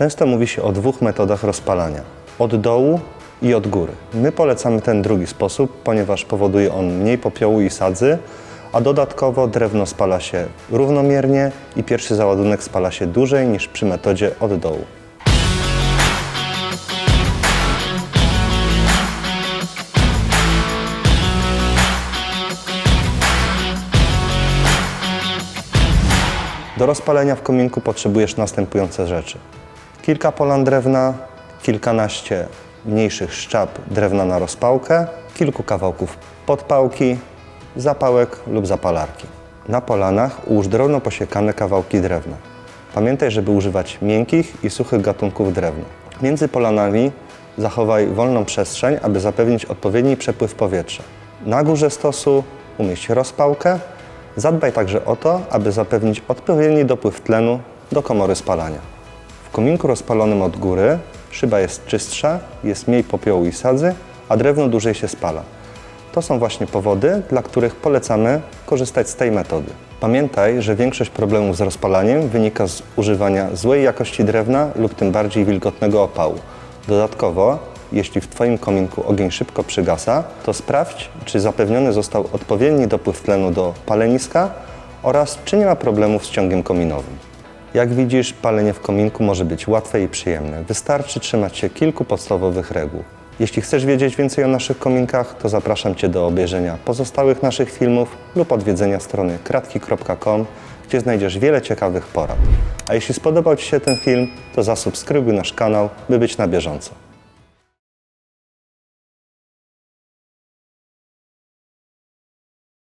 Często mówi się o dwóch metodach rozpalania: od dołu i od góry. My polecamy ten drugi sposób, ponieważ powoduje on mniej popiołu i sadzy, a dodatkowo drewno spala się równomiernie i pierwszy załadunek spala się dłużej niż przy metodzie od dołu. Do rozpalenia w kominku potrzebujesz następujące rzeczy. Kilka polan drewna, kilkanaście mniejszych szczap drewna na rozpałkę, kilku kawałków podpałki, zapałek lub zapalarki. Na polanach ułóż drobno posiekane kawałki drewna. Pamiętaj, żeby używać miękkich i suchych gatunków drewna. Między polanami zachowaj wolną przestrzeń, aby zapewnić odpowiedni przepływ powietrza. Na górze stosu umieść rozpałkę. Zadbaj także o to, aby zapewnić odpowiedni dopływ tlenu do komory spalania. W kominku rozpalonym od góry szyba jest czystsza, jest mniej popiołu i sadzy, a drewno dłużej się spala. To są właśnie powody, dla których polecamy korzystać z tej metody. Pamiętaj, że większość problemów z rozpalaniem wynika z używania złej jakości drewna lub tym bardziej wilgotnego opału. Dodatkowo, jeśli w Twoim kominku ogień szybko przygasa, to sprawdź, czy zapewniony został odpowiedni dopływ tlenu do paleniska oraz czy nie ma problemów z ciągiem kominowym. Jak widzisz, palenie w kominku może być łatwe i przyjemne. Wystarczy trzymać się kilku podstawowych reguł. Jeśli chcesz wiedzieć więcej o naszych kominkach, to zapraszam Cię do obejrzenia pozostałych naszych filmów lub odwiedzenia strony kratki.com, gdzie znajdziesz wiele ciekawych porad. A jeśli spodobał Ci się ten film, to zasubskrybuj nasz kanał, by być na bieżąco.